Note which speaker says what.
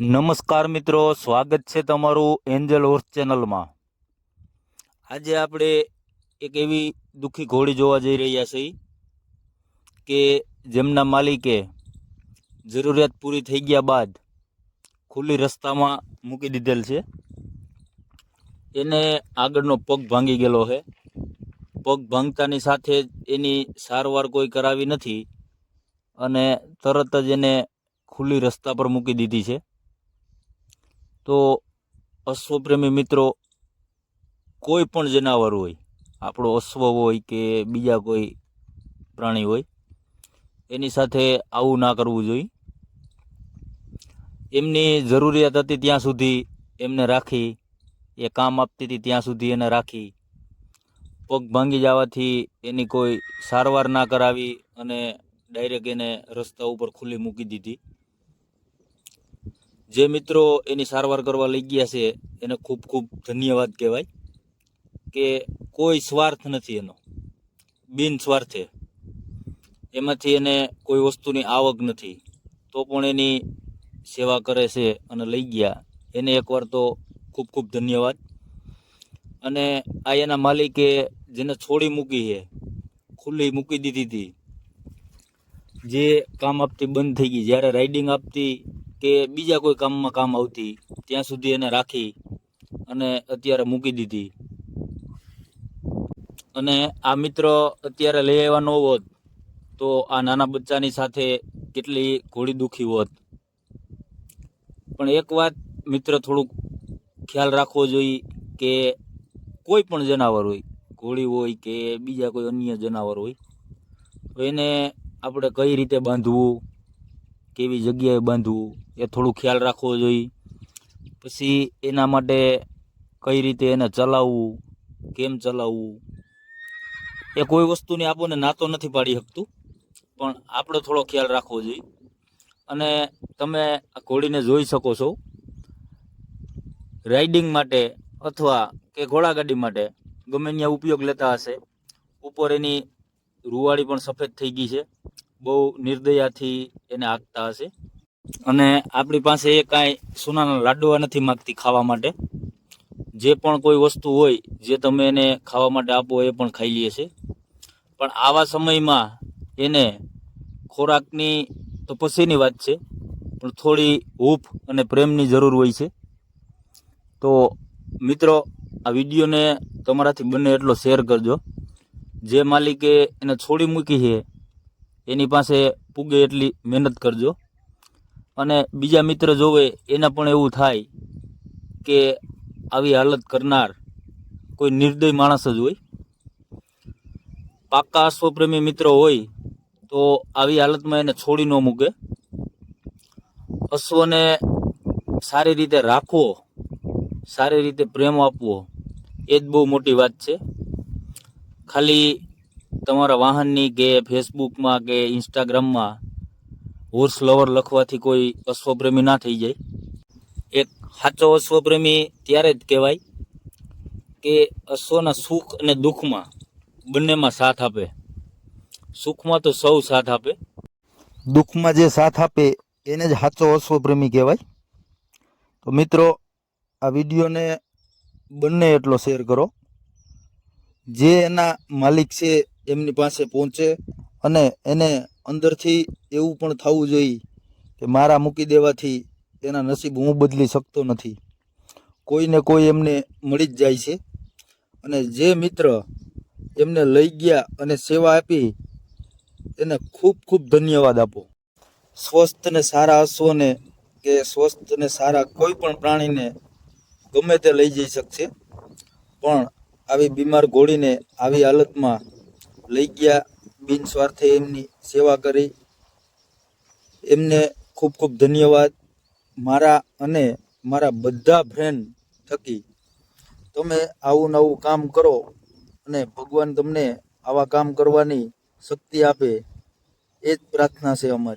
Speaker 1: નમસ્કાર મિત્રો, સ્વાગત છે તમારું એન્જલ હોર્સ ચેનલમાં. આજે આપણે એક એવી દુઃખી ઘોડી જોવા જઈ રહ્યા છીએ કે જેમના માલિકે જરૂરિયાત પૂરી થઈ ગયા બાદ ખુલ્લી રસ્તામાં મૂકી દીધેલ છે. એને આગળનો પગ ભાંગી ગયેલો છે. પગ ભાંગતાની સાથે એની સારવાર કોઈ કરાવી નથી અને તરત જ એને ખુલ્લી રસ્તા પર મૂકી દીધી છે. તો અશ્વપ્રેમી મિત્રો, કોઈ પણ જનાવર હોય, આપણો અશ્વ હોય કે બીજા કોઈ પ્રાણી હોય, એની સાથે આવું ના કરવું જોઈએ. એમની જરૂરિયાત હતી ત્યાં સુધી એમને રાખી, એ કામ આપતી હતી ત્યાં સુધી એને રાખી. પગ ભાંગી જવાથી એની કોઈ સારવાર ના કરાવી અને ડાયરેક્ટ એને રસ્તા ઉપર ખુલ્લી મૂકી દીધી. જે મિત્રો એની સારવાર કરવા લઈ ગયા છે, એને ખૂબ ખૂબ ધન્યવાદ કહેવાય કે કોઈ સ્વાર્થ નથી એનો. બિન સ્વાર્થે. એમાંથી એને કોઈ વસ્તુની આવક નથી. તો પણ એની સેવા કરે છે અને લઈ ગયા. એને એકવાર તો ખૂબ ખૂબ ધન્યવાદ. અને આ એના માલિકે જેને છોડી મૂકી છે, ખુલ્લી મૂકી દીધી હતી. જે કામ આપતી બંધ થઈ ગઈ. જ્યારે રાઇડિંગ આપતી કે બીજા કોઈ કામમાં કામ આવતી, ત્યાં સુધી એને રાખી અને અત્યારે મૂકી દીધી. અને આ મિત્ર અત્યારે લઈ આવ્યા ન હોત, તો આ નાના બચ્ચાની સાથે કેટલી ઘોડી દુખી હોત. પણ એક વાત મિત્ર થોડુંક ખ્યાલ રાખવો જોઈએ કે કોઈ પણ જનાવર હોય, ઘોડી હોય કે બીજા કોઈ અન્ય જનાવર હોય, તો એને આપણે કઈ રીતે બાંધવું, કેવી જગ્યાએ બાંધવું એ થોડું ખ્યાલ રાખવો જોઈએ. પછી એના માટે કઈ રીતે એને ચલાવવું, કેમ ચલાવવું, એ કોઈ વસ્તુની આપણને નાતો નથી પાડી શકતું, પણ આપણે થોડો ખ્યાલ રાખવો જોઈએ. અને તમે આ ઘોડીને જોઈ શકો છો, રાઇડિંગ માટે અથવા કે ઘોડાગાડી માટે ગમે ત્યાં ઉપયોગ લેતા હશે. ઉપર એની રૂવાળી પણ સફેદ થઈ ગઈ છે. બહુ નિર્દયાથી એને હાંકતા હશે. અને આપણી પાસે એ કાંઈ સોનાના લાડવા નથી માગતી ખાવા માટે. જે પણ કોઈ વસ્તુ હોય, જે તમે એને ખાવા માટે આપો એ પણ ખાઈ લે છે. પણ આવા સમયમાં એને ખોરાકની તો પછીની વાત છે, પણ થોડી હૂફ અને પ્રેમની જરૂર હોય છે. તો મિત્રો, આ વિડીયોને તમારાથી બને એટલો શેર કરજો. જે માલિકે એને છોડી મૂકી છે, એની પાસે પૂગે એટલી મહેનત કરજો. અને બીજા મિત્ર જોવે, એના પણ એવું થાય કે આવી હાલત કરનાર કોઈ નિર્દય માણસ જ હોય. પાક્કા અશ્વપ્રેમી મિત્ર હોય તો આવી હાલતમાં એને છોડી ન મૂકે. અશ્વને સારી રીતે રાખવો, સારી રીતે પ્રેમ આપવો, એ જ બહુ મોટી વાત છે. ખાલી તમારા વાહનની કે ફેસબુકમાં કે ઇન્સ્ટાગ્રામમાં હોર્સ લવર લખવાથી કોઈ અશ્વપ્રેમી ના થઈ જાય. એક સાચો અશ્વપ્રેમી ત્યારે જ કહેવાય કે અશ્વના સુખ અને દુઃખમાં બંનેમાં સાથ આપે. સુખમાં તો સૌ સાથ આપે.
Speaker 2: દુઃખમાં જે સાથ આપે એને જ સાચો અશ્વપ્રેમી કહેવાય. તો મિત્રો, આ વિડીયોને બંને એટલો શેર કરો. જે એના માલિક છે એમની પાસે પહોંચે અને એને અંદરથી એવું પણ થવું જોઈએ કે મારા મૂકી દેવાથી એના નસીબ હું બદલી શકતો નથી. કોઈને કોઈ એમને મળી જ જાય છે. અને જે મિત્ર એમને લઈ ગયા અને સેવા આપી, એને ખૂબ ખૂબ ધન્યવાદ આપો. સ્વસ્થ ને સારા અશ્વને કે સ્વસ્થ ને સારા કોઈ પણ પ્રાણીને ગમે તે લઈ જઈ શકશે. પણ આવી બીમાર ઘોડીને આવી હાલતમાં લઈ ગયા બિન સ્વાર્થે એમની સેવા કરી. એમને ખૂબ ખૂબ ધન્યવાદ. મારા અને મારા બધા ફ્રેન્ડ થકી તમે આવું નવું કામ કરો અને ભગવાન તમને આવા કામ કરવાની શક્તિ આપે. એ જ પ્રાર્થના છે અમારી.